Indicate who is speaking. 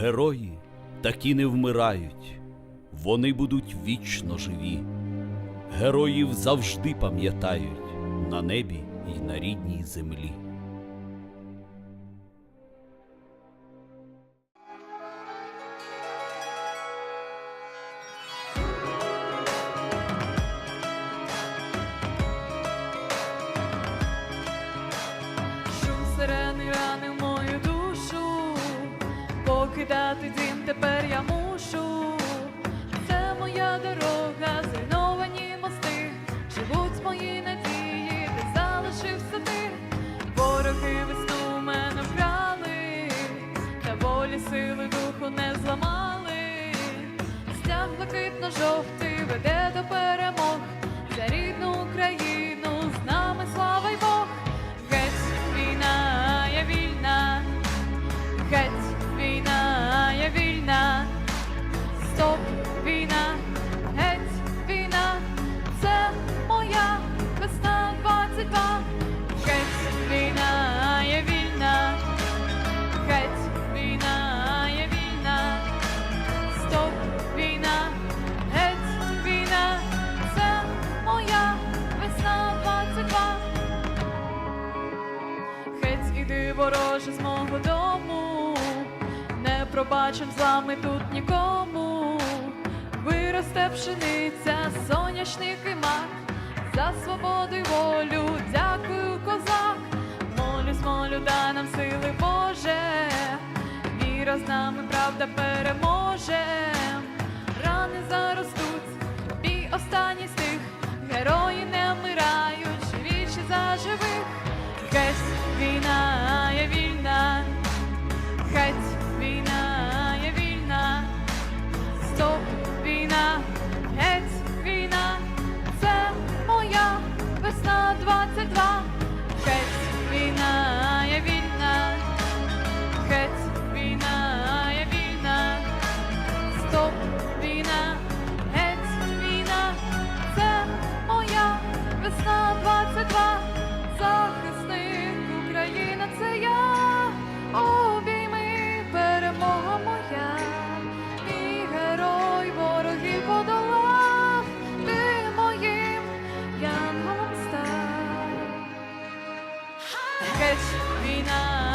Speaker 1: Герої такі не вмирають, вони будуть вічно живі. Героїв завжди пам'ятають на небі й на рідній землі.
Speaker 2: Покидати дім тепер я мушу. Це моя дорога, зруйновані мости, живуть мої надії, де залишився ти. Вороги весну мене вкрали, та волі сили духу не зламали. Стяг блакитно-жовтий веде до перемог Іди вороже з мого дому, не пробачим з вами тут нікому. Виросте пшениця, соняшник і мак, за свободу й волю, дякую, козак. Молюсь, молю, дай нам сили Боже, віра з нами, правда переможе. Рани заростуть, бій останній Хать війна я вільна, хать війна я вільна, стоп війна, геть війна, це моя весна 22 Catch me now.